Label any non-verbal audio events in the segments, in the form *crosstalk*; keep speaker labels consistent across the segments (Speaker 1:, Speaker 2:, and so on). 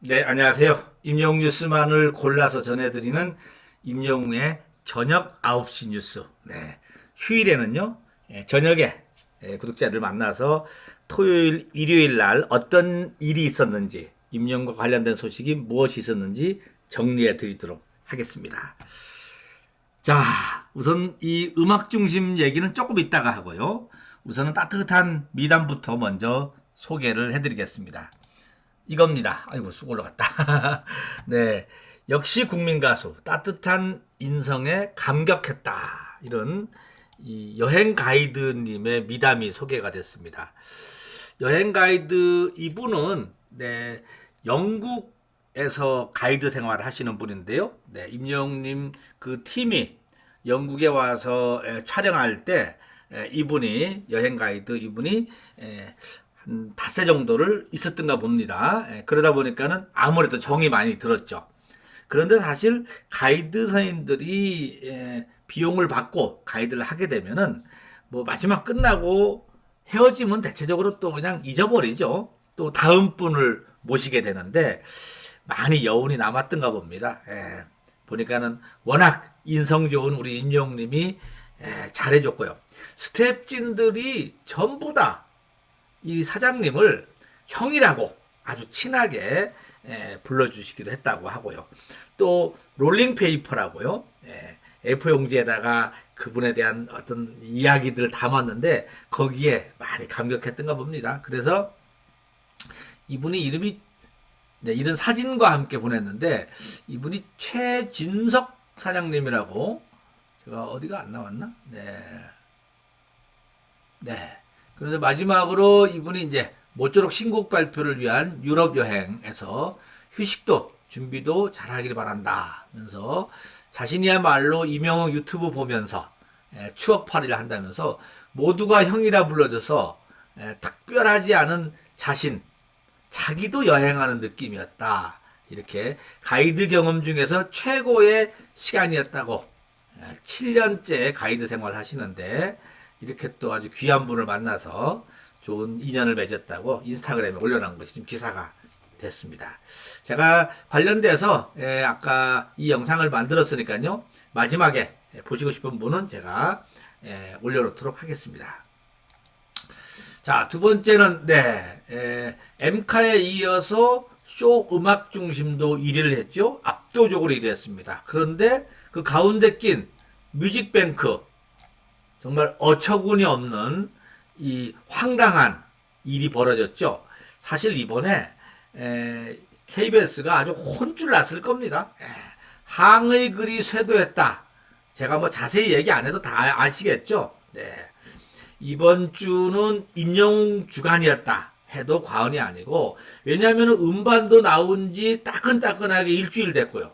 Speaker 1: 네, 안녕하세요. 임용 뉴스만을 골라서 전해드리는 임용의 저녁 9시 뉴스. 네. 휴일에는요, 예, 저녁에 예, 구독자를 만나서 토요일, 일요일 날 어떤 일이 있었는지, 임용과 관련된 소식이 무엇이 있었는지 정리해 드리도록 하겠습니다. 자, 우선 이 음악 중심 얘기는 조금 이따가 하고요. 우선은 따뜻한 미담부터 먼저 소개를 해드리겠습니다. 이겁니다. 아이고, 쑥 올라갔다. *laughs* 네. 역시 국민 가수. 따뜻한 인성에 감격했다. 이런 이 여행 가이드님의 미담이 소개가 됐습니다. 여행 가이드 이분은 네, 영국에서 가이드 생활을 하시는 분인데요. 네, 임영님 그 팀이 영국에 와서 에, 촬영할 때 에, 이분이 여행 가이드 이분이 에, 한 닷새 정도를 있었던가 봅니다. 에, 그러다 보니까는 아무래도 정이 많이 들었죠. 그런데 사실 가이드 선생님들이 에, 비용을 받고 가이드를 하게 되면은 뭐 마지막 끝나고 헤어지면 대체적으로 또 그냥 잊어버리죠. 또 다음 분을 모시게 되는데 많이 여운이 남았던가 봅니다. 예, 보니까는 워낙 인성 좋은 우리 임용님이 예, 잘해줬고요. 스탭진들이 전부 다 이 사장님을 형이라고 아주 친하게 예, 불러주시기도 했다고 하고요. 또 롤링페이퍼라고요. 예, A4 용지에다가 그분에 대한 어떤 이야기들을 담았는데 거기에 많이 감격했던가 봅니다. 그래서 이분이 이름이 네, 이런 사진과 함께 보냈는데 이분이 최진석 사장님이라고 제가 어디가 안 나왔나? 네. 네. 그래서 마지막으로 이분이 이제 모쪼록 신곡 발표를 위한 유럽 여행에서 휴식도 준비도 잘 하길 바란다. 면서 자신이야말로 이명웅 유튜브 보면서 예, 추억팔이를 한다면서 모두가 형이라 불러줘서 예, 특별하지 않은 자신, 자기도 여행하는 느낌이었다. 이렇게 가이드 경험 중에서 최고의 시간이었다고 7년째 가이드 생활 하시는데 이렇게 또 아주 귀한 분을 만나서 좋은 인연을 맺었다고 인스타그램에 올려놓은 것이 지금 기사가 됐습니다. 제가 관련돼서 예, 아까 이 영상을 만들었으니까요. 마지막에 예, 보시고 싶은 분은 제가 예, 올려놓도록 하겠습니다. 자, 두 번째는, 네, 에, 엠카에 이어서 쇼 음악 중심도 1위를 했죠. 압도적으로 1위 했습니다. 그런데 그 가운데 낀 뮤직뱅크, 정말 어처구니 없는 이 황당한 일이 벌어졌죠. 사실 이번에 에, KBS가 아주 혼쭐 났을 겁니다. 에, 항의 글이 쇄도했다. 제가 뭐 자세히 얘기 안 해도 다 아시겠죠. 네. 이번 주는 임영웅 주간이었다 해도 과언이 아니고 왜냐하면 음반도 나온 지 따끈따끈하게 일주일 됐고요.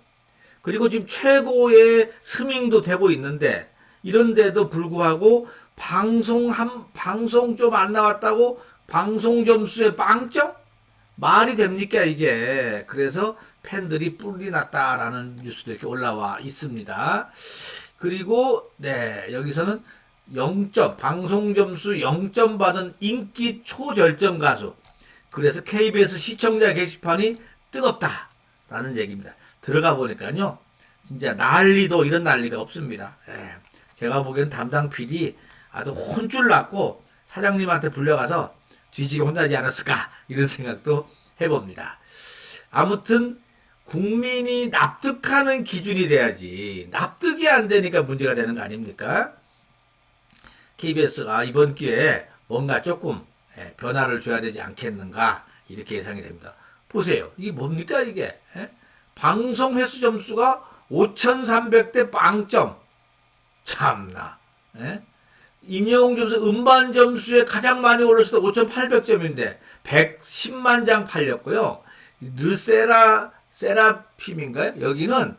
Speaker 1: 그리고 지금 최고의 스밍도 되고 있는데 이런데도 불구하고 방송 한 방송 좀 안 나왔다고 방송 점수에 빵점 말이 됩니까 이게 그래서 팬들이 뿔이 났다라는 뉴스도 이렇게 올라와 있습니다. 그리고 네 여기서는 0점 방송 점수 0점 받은 인기 초절정 가수 그래서 KBS 시청자 게시판이 뜨겁다라는 얘기입니다. 들어가 보니까요 진짜 난리도 이런 난리가 없습니다. 예. 제가 보기엔 담당 PD 아주 혼쭐 났고 사장님한테 불려가서 뒤지게 혼나지 않았을까 이런 생각도 해봅니다. 아무튼 국민이 납득하는 기준이 돼야지 납득이 안 되니까 문제가 되는 거 아닙니까? KBS가 이번 기회에 뭔가 조금 예, 변화를 줘야 되지 않겠는가 이렇게 예상이 됩니다. 보세요. 이게 뭡니까 이게? 예? 방송 횟수 점수가 5,300대 빵점. 참나. 예? 임영웅 점수 음반 점수에 가장 많이 올랐을 때 5,800점인데 110만 장 팔렸고요. 르세라 세라핌인가요? 여기는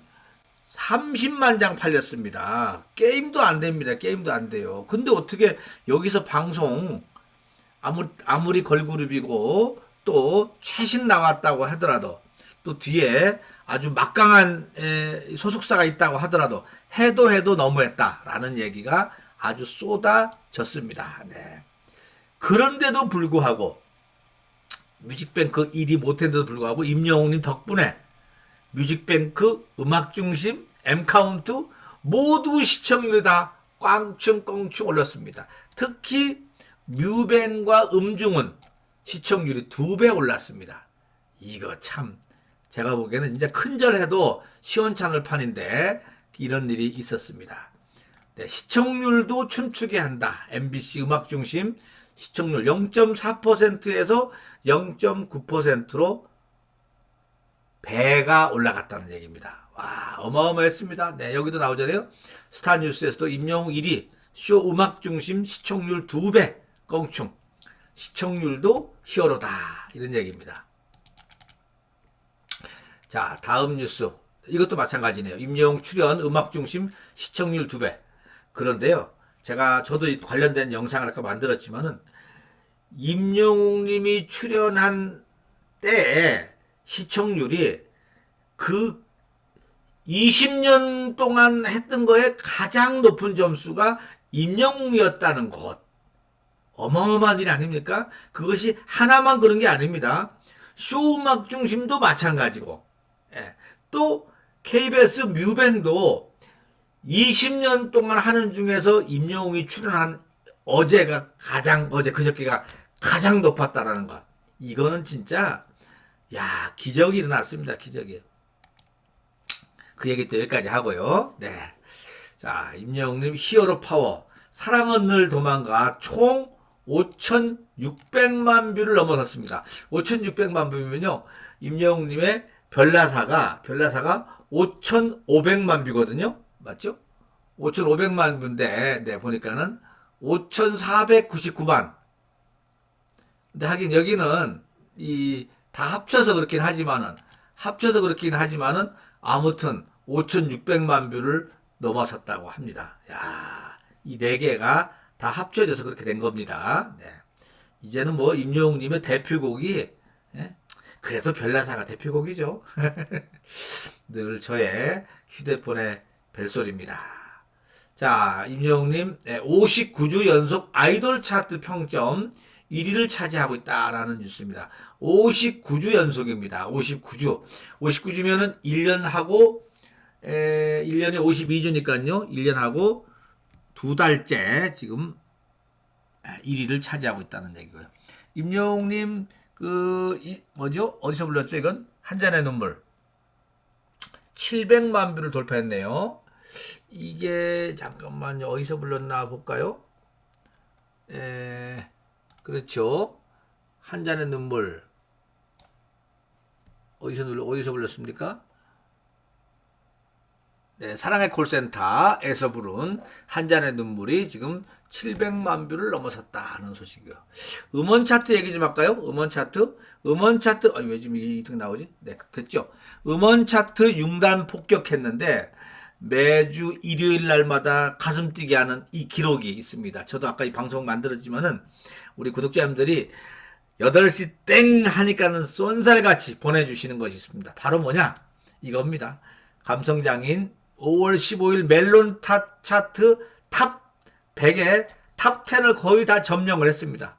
Speaker 1: 30만 장 팔렸습니다. 게임도 안 됩니다. 게임도 안 돼요. 근데 어떻게 여기서 방송 아무, 아무리 걸그룹이고 또 최신 나왔다고 하더라도 또 뒤에 아주 막강한 에, 소속사가 있다고 하더라도 해도 해도 너무했다라는 얘기가 아주 쏟아졌습니다. 네. 그런데도 불구하고 뮤직뱅크 1위 못했는데도 불구하고 임영웅님 덕분에 뮤직뱅크, 음악중심, M카운트 모두 시청률이 다 꽝충꽝충 올랐습니다. 특히 뮤뱅과 음중은 시청률이 두 배 올랐습니다. 이거 참 제가 보기에는 진짜 큰절해도 시원찮을 판인데 이런 일이 있었습니다. 네, 시청률도 춤추게 한다. MBC 음악 중심 시청률 0.4%에서 0.9%로 배가 올라갔다는 얘기입니다. 와, 어마어마했습니다. 네, 여기도 나오잖아요. 스타뉴스에서도 임영웅 1위, 쇼 음악 중심 시청률 2배, 껑충. 시청률도 히어로다. 이런 얘기입니다. 자, 다음 뉴스. 이것도 마찬가지네요. 임영웅 출연 음악 중심 시청률 2배. 그런데요. 제가 저도 이 관련된 영상을 아까 만들었지만은 임영웅 님이 출연한 때에 시청률이 그 20년 동안 했던 거에 가장 높은 점수가 임영웅이었다는 것. 어마어마한 일 아닙니까? 그것이 하나만 그런 게 아닙니다. 쇼 음악 중심도 마찬가지고, 예. 또 KBS 뮤뱅도 20년 동안 하는 중에서 임영웅이 출연한 어제가 가장, 어제 그저께가 가장 높았다라는 것. 이거는 진짜, 야, 기적이 일어났습니다. 기적이. 그 얘기 또 여기까지 하고요. 네. 자, 임영웅님 히어로 파워. 사랑은 늘 도망가 총 5,600만 뷰를 넘어섰습니다. 5,600만 뷰면요. 임영웅님의 별나사가, 별나사가 5,500만 뷰거든요. 맞죠? 5,500만 뷰인데, 네, 보니까는 5,499만. 근데 하긴 여기는 이 다 합쳐서 그렇긴 하지만은, 합쳐서 그렇긴 하지만은, 아무튼 5,600만 뷰를 넘어섰다고 합니다. 야, 이 네 개가 다 합쳐져서 그렇게 된 겁니다. 네. 이제는 뭐 임영웅 님의 대표곡이 예? 그래도 별나사가 대표곡이죠. *laughs* 늘 저의 휴대폰의 벨소리입니다. 자, 임영웅님 59주 연속 아이돌 차트 평점 1위를 차지하고 있다라는 뉴스입니다. 59주 연속입니다. 59주. 59주면은 1년 하고 에, 1년에 52주니까요. 1년 하고 두 달째 지금 1위를 차지하고 있다는 얘기고요. 임영웅님 그 이, 뭐죠? 어디서 불렀죠? 이건 한 잔의 눈물. 700만 뷰를 돌파했네요. 이게 잠깐만요. 어디서 불렀나 볼까요? 에, 그렇죠. 한 잔의 눈물. 어디서 어디서 불렀습니까? 네, 사랑의 콜센터에서 부른 한 잔의 눈물이 지금 700만 뷰를 넘어섰다는 소식이요. 음원 차트 얘기 좀 할까요? 음원 차트. 음원 차트, 아니, 왜 지금 이게 나오지? 네, 됐죠. 음원 차트 6단 폭격했는데 매주 일요일 날마다 가슴 뛰게 하는 이 기록이 있습니다. 저도 아까 이 방송 만들었지만은 우리 구독자님들이 8시 땡 하니까는 쏜살같이 보내주시는 것이 있습니다. 바로 뭐냐? 이겁니다. 감성장인 5월 15일 멜론 탑 차트 탑 100에 탑 10을 거의 다 점령을 했습니다.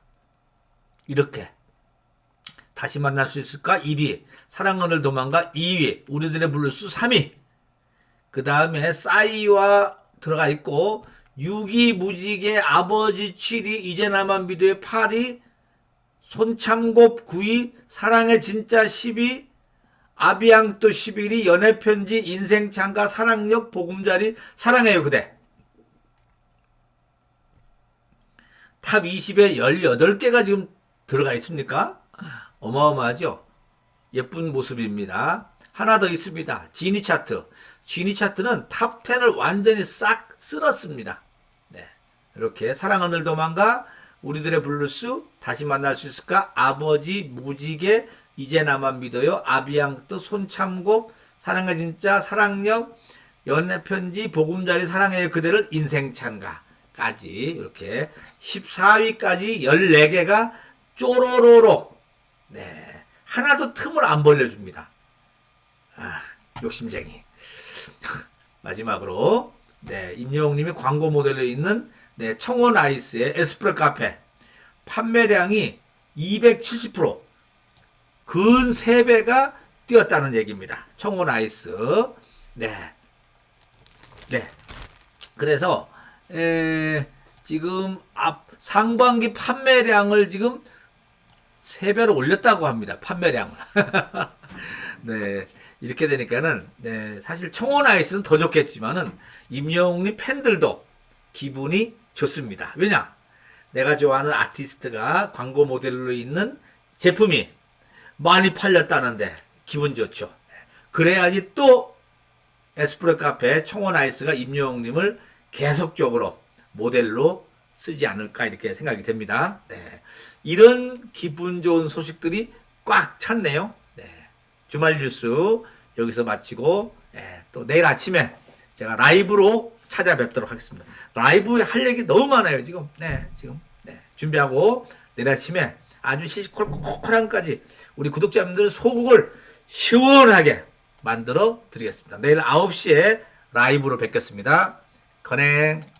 Speaker 1: 이렇게. 다시 만날 수 있을까? 1위. 사랑은을 도망가 2위. 우리들의 블루스 3위. 그 다음에 싸이와 들어가 있고 6위 무지개 아버지 7위 이제 나만 비도의 8위 손참곱 9위 사랑의 진짜 10위 아비앙또 11위 연애편지 인생창가 사랑력 보금자리 사랑해요 그대 탑 20에 18개가 지금 들어가 있습니까? 어마어마하죠? 예쁜 모습입니다. 하나 더 있습니다. 지니 차트. 지니 차트는 탑 10을 완전히 싹 쓸었습니다. 네. 이렇게 사랑하늘 도망가, 우리들의 블루스, 다시 만날 수 있을까, 아버지, 무지개, 이제 나만 믿어요, 아비앙트, 손참곱, 사랑의 진짜, 사랑력, 연애편지, 보금자리 사랑해요 그대를 인생찬가까지 이렇게 14위까지 14개가 쪼로로록 네 하나도 틈을 안 벌려줍니다. 아, 욕심쟁이. *laughs* 마지막으로 네 임영웅님이 광고 모델로 있는 네 청원 아이스의 에스프레 카페 판매량이 270% 근 3배가 뛰었다는 얘기입니다. 청원 아이스. 네. 네. 그래서 에, 지금 앞 상반기 판매량을 지금 3배로 올렸다고 합니다. 판매량을. *laughs* 네. 이렇게 되니까는 네, 사실 청원 아이스는 더 좋겠지만은 임영웅님 팬들도 기분이 좋습니다. 왜냐? 내가 좋아하는 아티스트가 광고 모델로 있는 제품이 많이 팔렸다는데 기분 좋죠. 그래야지 또 에스프레 카페 청원 아이스가 임영웅님을 계속적으로 모델로 쓰지 않을까 이렇게 생각이 됩니다. 네. 이런 기분 좋은 소식들이 꽉 찼네요. 네. 주말 뉴스 여기서 마치고 예, 또 내일 아침에 제가 라이브로 찾아뵙도록 하겠습니다. 라이브에 할 얘기 너무 많아요 지금. 네, 지금 네, 준비하고 내일 아침에 아주 시시콜콜한까지 우리 구독자분들 소국을 시원하게 만들어 드리겠습니다. 내일 9시에 라이브로 뵙겠습니다. 건행.